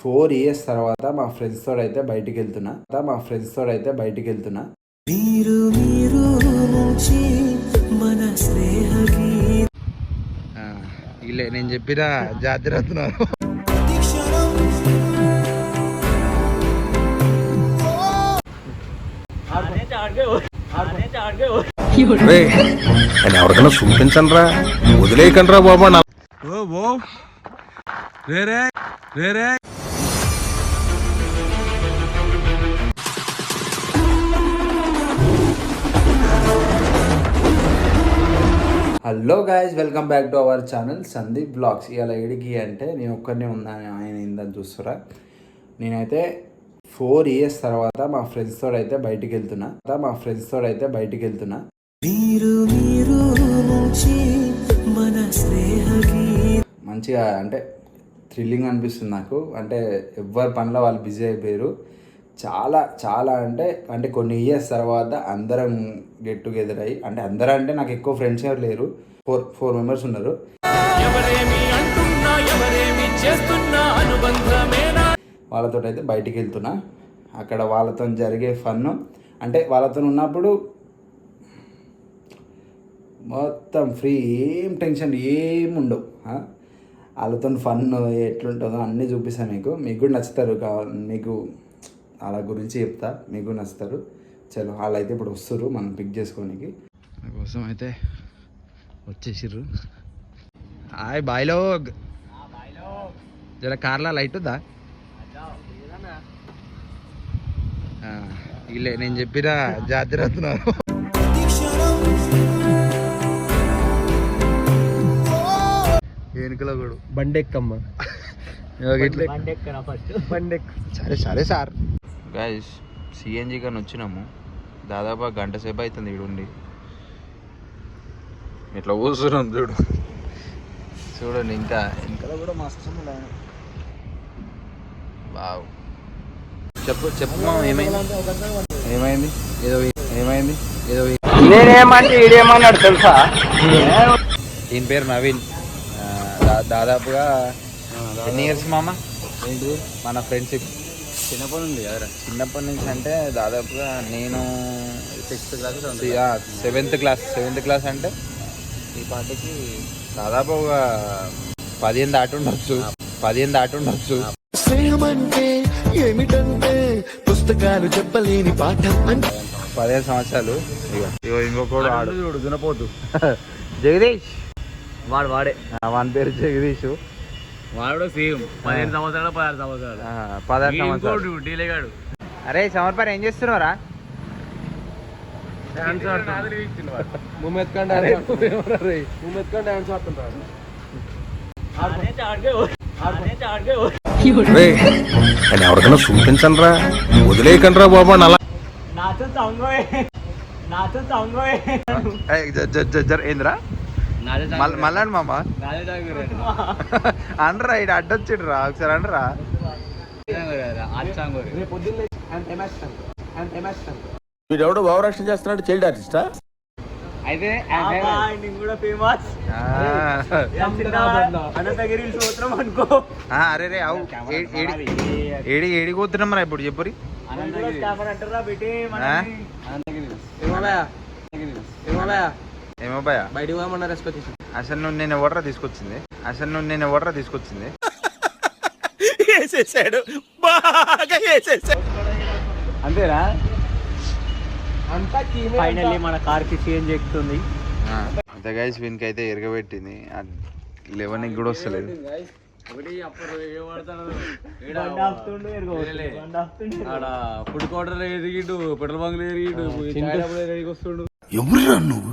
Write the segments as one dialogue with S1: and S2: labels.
S1: Four years తర్వాత మా friends తోడు అయితే బయటికి వెళ్తున్నా మా ఫ్రెండ్స్ తోడు అయితే బయటికి వెళ్తున్నా
S2: మీరు మీరు నుంచి మన స్నేహ
S1: ఇలా నేను చెప్పిన జాగ్రత్త
S3: ఎవరికైనా చూపించండి రా వదిలేయకండి రా బాబా నా
S1: hello guys welcome back to our channel Sandeep vlogs ఇవాళ ఎడికి అంటే నేను ఒక్కరినే ఉన్నాను ఆయన ఏందని చూస్తురా? నేనైతే ఫోర్ ఇయర్స్ తర్వాత మా ఫ్రెండ్స్ తోడు అయితే బయటికి వెళ్తున్నా. మా ఫ్రెండ్స్ తోడు అయితే బయటికి వెళ్తున్నా.
S2: మీరు మీరు నుంచి మన స్నేహ
S1: మంచిగా అంటే థ్రిల్లింగ్ అనిపిస్తుంది నాకు. అంటే ఎవరి పనిలో వాళ్ళు బిజీ అయిపోయారు. చాలా చాలా అంటే అంటే కొన్ని ఇయర్స్ తర్వాత అందరం గెట్ టుగెదర్ అయ్యి అంటే అందరం అంటే నాకు ఎక్కువ ఫ్రెండ్స్ ఎవరు లేరు. ఫోర్ ఫోర్ మెంబర్స్ ఉన్నారు. వాళ్ళతో అయితే బయటికి వెళ్తున్నా. అక్కడ వాళ్ళతో జరిగే ఫన్ అంటే వాళ్ళతో ఉన్నప్పుడు మొత్తం ఫ్రీ ఏం టెన్షన్ ఏం ఉండవు? వాళ్ళతో ఫన్ ఎట్లుంటుందో అన్నీ చూపిస్తాను మీకు. మీకు కూడా నచ్చుతారు కావాలి మీకు వాళ్ళ గురించి చెప్తా. మీకు నచ్చుతారు. చలో వాళ్ళు అయితే ఇప్పుడు వస్తారు మనం పిక్ చేసుకోనికి. కోసం అయితే వచ్చేసిర్రు. హాయ్ బాయ్లో జర కార్లో లైట్ ఉందా? ఆ, ఇల్లే నేను చెప్పిన జాగ్రత్త వెనుకలో కూడా
S3: బండెక్కమ్మ.
S1: సరే సరే సార్. గాయస్ సిఎన్జి కానీ వచ్చినాము. దాదాపు గంట సేపు అవుతుంది ఈడుండి ఇట్లా కూర్చున్నాం చూడు. చూడండి ఇంకా. ఇంకా కూడా మస్తు వావ్. చెప్పు చెప్పు ఏమైంది? ఏమైంది? ఏదో ఏమైంది? ఏదో
S3: నేనేమంటే ఈడేమన్నాడు తెలుసా?
S1: దీని పేరు నవీన్. దాదాపుగా ఎన్ని ఇయర్స్ మామ? ఏంటి మన ఫ్రెండ్షిప్
S3: చిన్నప్పటి నుండి కదరా.
S1: చిన్నప్పటి నుంచి అంటే దాదాపుగా నేను
S3: sixth class
S1: seventh class seventh class అంటే ఈ పాటకి దాదాపు ఒక పదిహేను దాటి ఉండొచ్చు. పదిహేను దాటి ఉండొచ్చు.
S2: అంటే ఏమిటంటే పుస్తకాలు చెప్పలేని పాఠం అంటే
S1: పదిహేను సంవత్సరాలు. ఇగో. ఇగో ఇంకొకడు ఆడు.
S3: చూడు దునపోతు
S1: జగదీష్.
S3: వాడు వాడే.
S1: వాని పేరు జగదీష్.
S3: వాడు సేమ్. పదిహేను సంవత్సరాలు పదహారు సంవత్సరాలు.
S1: పదహారు సంవత్సరాలు.
S3: ఇంకోడు డీలేగాడు
S1: అరే సమర్పణ ఏం
S3: కంటే డాన్స్ ఎవరికైనా చూపించండి రా? వదిలేయకండి రా బాబా
S1: జర ఏంద్రా? మళ్ళాడు మామ? అనరా ఇటు అడ్డొచ్చిడు రా ఒకసారి అనరా?
S3: వీడెవడో భావరక్షణ చేస్తున్నాడు చైల్డ్ ఆర్టిస్టా?
S1: అయితే అరే రే అవు ఏడి ఏడి ఏడి పోతున్నాం రా ఇప్పుడు చెప్పురి? ఏమో భయ
S3: బయటికి రెస్పెక్ట్
S1: అసలు నువ్వు నేను ఎవడరా తీసుకొచ్చింది? అసలు నువ్వు నేను ఎవడరా తీసుకొచ్చింది?
S3: వేసేసాడు. బాగా వేసేసాడు. అంతేనా? అంతా
S4: ఫైనల్లీ మన కార్కి చేంజ్ ఎక్కుతుంది.
S1: ఆ, అంతే గైస్ వీనికి అయితే ఎరగబెట్టింది లెవెన్కి కూడా వస్తలేదు.
S3: ఆడ ఫుడ్ కోర్టర్ ఎదిగిండు పెట్రోల్ బంక్ ఎదిగిండు
S2: ఎవరురా నువ్వు?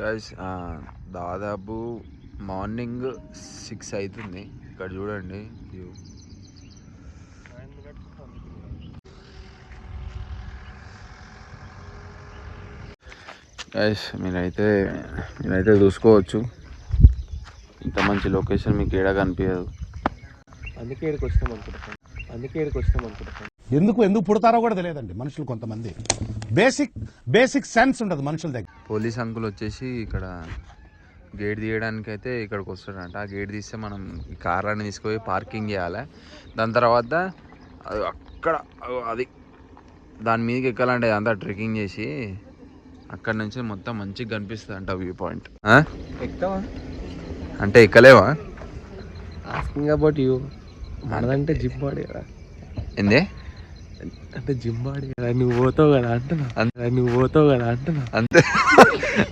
S1: గైస్ దాదాపు మార్నింగ్ సిక్స్ అవుతుంది ఇక్కడ చూడండి వ్యూ గైస్ మీరైతే మీరైతే చూసుకోవచ్చు. ఇంత మంచి లొకేషన్ మీకు ఏడా కనిపించదు.
S4: అందుకే ఇక్కడికి వచ్చినాం అనుకుంటున్నాం. అందుకే ఇక్కడికి వచ్చినాం అనుకుంటున్నాం.
S5: ఎందుకు ఎందుకు పుడతారో కూడా తెలియదండి మనుషులు కొంతమంది. బేసిక్ బేసిక్ సెన్స్ ఉండదు మనుషుల దగ్గర.
S1: పోలీస్ అంకుల్ వచ్చేసి ఇక్కడ గేట్ తీయడానికి అయితే ఇక్కడికి వస్తాడంట. ఆ గేట్ తీస్తే మనం ఈ కార్లని తీసుకుపోయి పార్కింగ్ చేయాలి. దాని తర్వాత అది అక్కడ అది దాని మీదకి ఎక్కాలంటే అంతా ట్రెక్కింగ్ చేసి అక్కడ నుంచి మొత్తం మంచిగా కనిపిస్తుంది అంట వ్యూ పాయింట్.
S4: ఎక్కుతావా
S1: అంటే ఎక్కలేవా?
S4: ఆస్కింగ్ అబౌట్ యూ మనదంటే జిమ్ బాడీ కదా.
S1: ఏందే?
S4: అంటే జిమ్ బాడీ కదా నువ్వు పోతావు కదా అంటున్నా.
S1: అంతే.
S4: నువ్వు పోతావు కదా అంటున్నా.
S1: అంతే.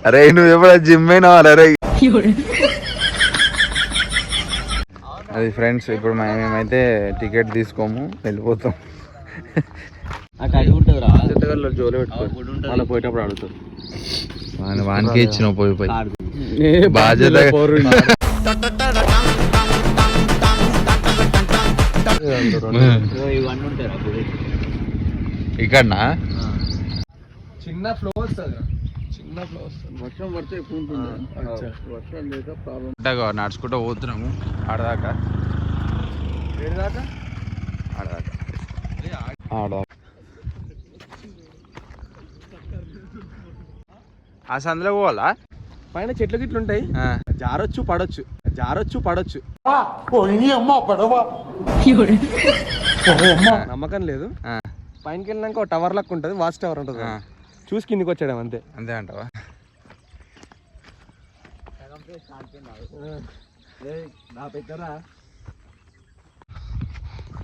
S1: అరే నువ్వు ఎప్పుడు జిమ్ అయినా అరే. అది ఫ్రెండ్స్ ఇప్పుడు మేము మేమైతే టికెట్ తీసుకోము వెళ్ళిపోతాం.
S3: చెత్తగల్లో జోలు పెట్టుకో. అలా పోయేటప్పుడు అడుగుతారు.
S1: వాని వానికే ఇచ్చిన పోయి పోయి. బాధ్యత ఇక్కడనా?
S3: చిన్న ఫ్లో వస్తుంది చిన్న ఫ్లో వస్తుంది. వర్షం పడితే ఎక్కువ ఉంటుంది. వర్షం లేక ప్రాబ్లం
S1: నడుచుకుంటూ పోతున్నాము. ఆడదాకా?
S3: ఏడుదాకా?
S1: ఆడదాకా. ఆ సందులో పోవాలా?
S3: పైన చెట్లు గిట్లు ఉంటాయి. జారొచ్చు పడొచ్చు. జారొచ్చు పడొచ్చు. నమ్మకం లేదు.
S1: ఆ,
S3: పైనకి వెళ్ళినాక ఒక టవర్ లెక్క ఉంటుంది వాచ్ టవర్ ఉంటుంది. చూసి కిందికి వచ్చాడు అంతే.
S1: అంతే అంటావా?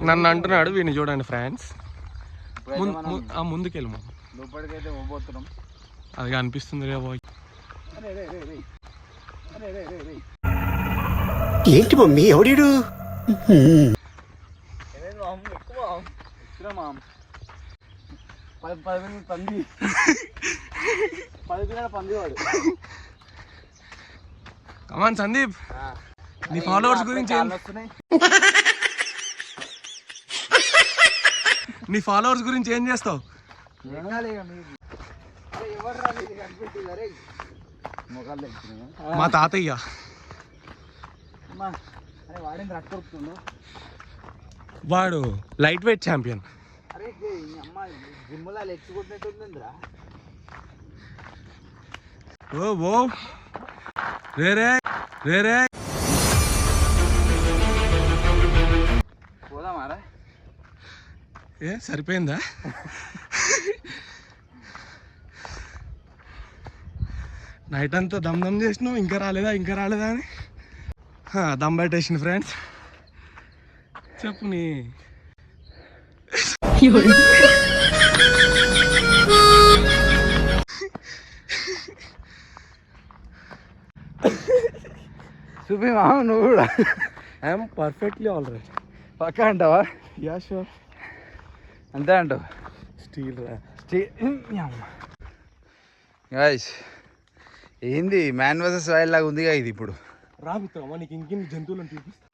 S3: నన్ను అంటున్నాడు వీడిని చూడండి ఫ్రాన్స్ ముందుకెళ్ళి మా
S1: లోపలికైతే పోబోతున్నాం.
S3: అది అనిపిస్తుంది రే బాయ్
S6: ఏంటి మమ్మీ ఎవడీడు?
S1: పది పది మంది పంది. పది పిల్లల పంది వాడు.
S3: కమాన్ సందీప్ నీ ఫాలోవర్స్ గురించి నీ ఫాలోవర్స్ గురించి ఏం చేస్తావు? మా తాతయ్య.
S1: వాడింది రక్కొడుతుండు
S3: వాడు లైట్ వెయిట్ ఛాంపియన్ ఓ ఓ.
S1: పోదామారా
S3: ఏ సరిపోయిందా? నైట్ అంతా దమ్ దమ్ చేసినావు ఇంకా రాలేదా ఇంకా రాలేదా అని? దమ్ పెట్టేసింది ఫ్రెండ్స్ చెప్పు నీ.
S1: చూపి మామ నువ్వు కూడా.
S3: ఐఎమ్ పర్ఫెక్ట్లీ ఆల్ రైట్
S1: పక్క అంటావా?
S3: యా షూర్
S1: అంతే అంటావు.
S3: స్టీల్. రా
S1: గాయస్ ఏంది? మ్యాన్ వర్సెస్ వైల్డ్ లాగా ఉందిగా ఇది ఇప్పుడు.
S3: రా మిత్రమా నీకు ఇంకెన్ని జంతువులను చూపిస్తా.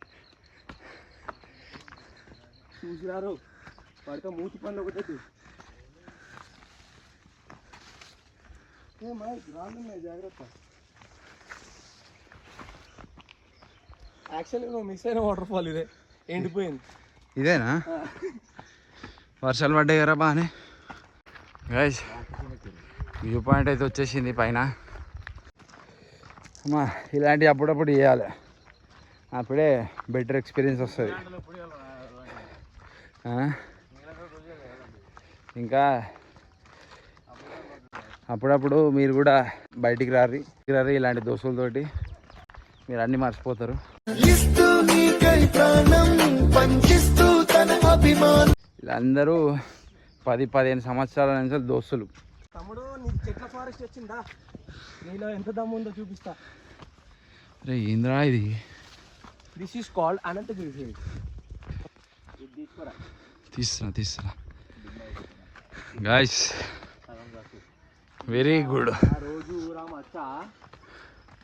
S3: చూసిరారు పడితే మూతి పనులు ఒకటే తీ. ఏ మైక్ రాళ్ళున్నాయి జాగ్రత్త. యాక్చువల్లీ నువ్వు మిస్ అయిన వాటర్ ఫాల్ ఇదే. ఎండిపోయింది.
S1: ఇదేనా? వర్షాలు పడ్డాయి కదా బాగానే గాయస్ వ్యూ పాయింట్ అయితే వచ్చేసింది పైన. అమ్మా ఇలాంటివి అప్పుడప్పుడు చేయాలి. అప్పుడే బెటర్ ఎక్స్పీరియన్స్ వస్తుంది? ఇంకా అప్పుడప్పుడు మీరు కూడా బయటికి రారి రారి ఇలాంటి దోస్తులతోటి. మీరు అన్నీ మర్చిపోతారు. వీళ్ళందరూ పది పదిహేను సంవత్సరాల నుంచి దోస్తులు.
S3: తమ్ముడు నీకు చెట్ల ఫారెస్ట్ వచ్చిందా? నీలో ఎంత దమ్ము ఉందో చూపిస్తా.
S1: రే ఏంద్రా ఇది?
S3: దిస్ ఈస్ కాల్డ్ అనంతగిరి
S1: తీస్తున్నా తీస్తున్నా. గాయస్ వెరీ గుడ్
S3: ఆ రోజు ఊరా మచ్చ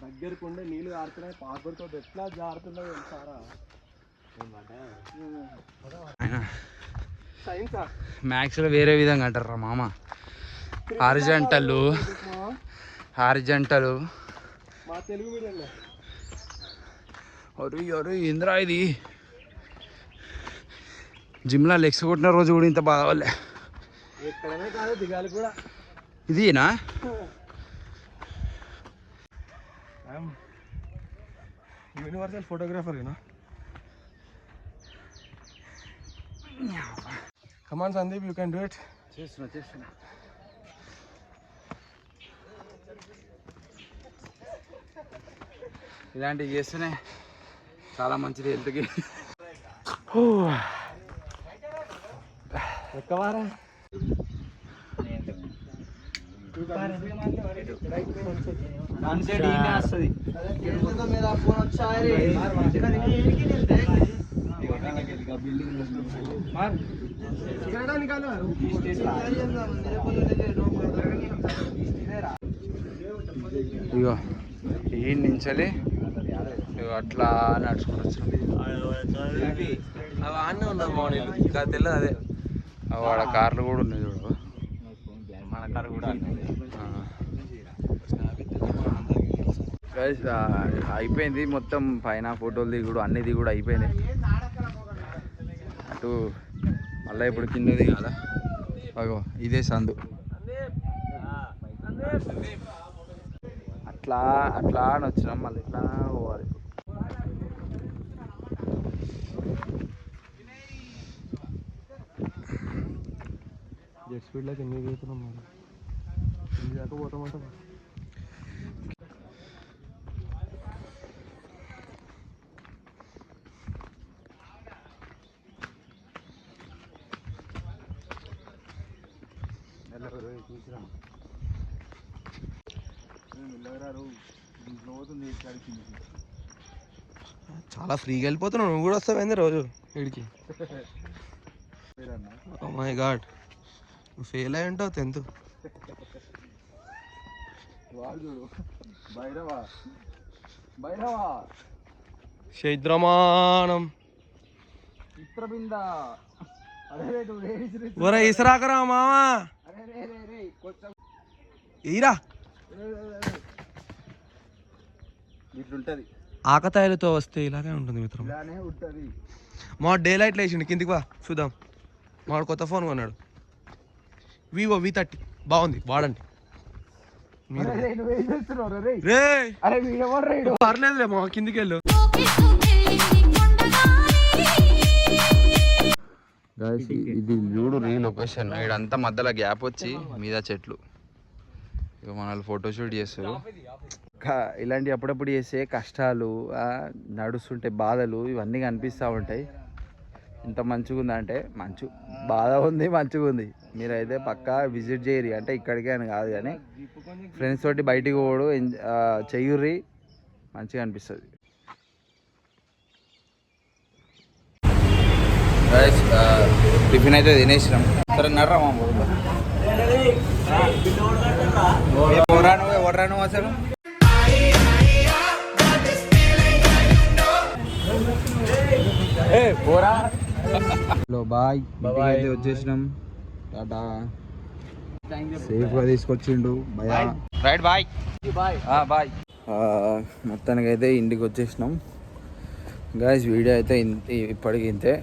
S3: దగ్గరకు ఉండే నీళ్ళు కారుతున్నాయి పాకుడుతో ఎట్లా జారుతున్నాయి సైన్సా
S1: మ్యాథ్స్లో వేరే విధంగా అంటారా మామ. హారిజంటలు హారిజంటలు
S3: మా తెలుగు మీడియంలో.
S1: ఒరు ఒరు ఇంద్రా ఇది? జిమ్లో లెగ్స్ కొట్టిన రోజు కూడా ఇంత
S3: కూడా.
S1: ఇదినా
S3: universal photographer you know come on Sandeep you can do it
S1: చేస్తున్నా చేస్తున్నా. ఇలాంటివి చేస్తేనే చాలా మంచిది హెల్త్కి.
S3: ఎక్కవారా
S1: ఇగో ఈ నుంచలి ఇగో అట్లా నడుచుకుంటూ వచ్చినాం
S4: అవి ఆడనే ఉన్నది మార్నింగ్ ఇంకా తెలియదు అదే
S1: వాడ కార్లు కూడా ఉన్నాయి చూడు.
S4: మన కారు కూడా
S1: అయిపోయింది మొత్తం పైన ఫోటోలు దిగుడు అన్ని దిగుడు అయిపోయినాయి అటు మళ్ళీ ఇప్పుడు కింద దిగాల. అగో ఇదే సందు. అట్లా అట్లా అని వచ్చినాం మళ్ళీ. ఇట్లా పోవాలి.
S3: జెట్ స్పీడ్లోకి ఎన్ని దిగుతున్నాం మరి? ఎన్ని దాకా పోతామంట చాలా ఫ్రీగా వెళ్ళిపోతున్నావు. నువ్వు కూడా వస్తావు రోజు? వీడికి మై గాడ్ ఫెయిల్ అయి ఉంటావు టెన్త్ చైద్రమానం ఒరే ఇసరాకరా మామా. ఈరా.
S1: ఇట్లుంటది
S3: ఆకతాయిలతో వస్తే ఇలాగే ఉంటుంది మిత్రం. మా డే లైట్ లేచిండు కిందికి వా చూద్దాం. మాడు కొత్త ఫోన్ కొన్నాడు. వివో వి థర్టీ బాగుంది. వాడండి. పర్లేదులే మా కిందికి వెళ్ళు.
S1: ఇది చూడు రీ లొకేషన్ ఇడంతా మధ్యలో గ్యాప్ వచ్చి మీద చెట్లు. ఇక మనల్ని ఫోటోషూట్ చేస్తారు. కా- ఇలాంటి అప్పుడప్పుడు చేసే కష్టాలు నడుస్తుంటే బాధలు ఇవన్నీ కనిపిస్తూ ఉంటాయి. ఇంత మంచిగా ఉందంటే మంచు. బాధ ఉంది మంచిగా ఉంది మీరైతే పక్కా విజిట్ చేయరు. అంటే ఇక్కడికే అని కాదు కానీ ఫ్రెండ్స్ తోటి బయటికి పోడు చెయ్యుర్రి మంచిగా అనిపిస్తుంది. టిఫిన్ అయితే తినేసినాం. సరే నర్రా మా పోరా నువ్వు? అసలు? పోరా. Hello bye. బాయ్. అయితే వచ్చేసినాం టాటా. సేఫ్గా తీసుకొచ్చిండు భయ. Right bye bye. బాయ్ మొత్తానికి అయితే ఇంటికి వచ్చేసినాం గాయస్ వీడియో అయితే ఇప్పటికి ఇంతే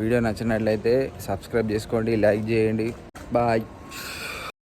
S1: వీడియో నచ్చినట్లయితే సబ్స్క్రైబ్ చేసుకోండి లైక్ చేయండి. బాయ్.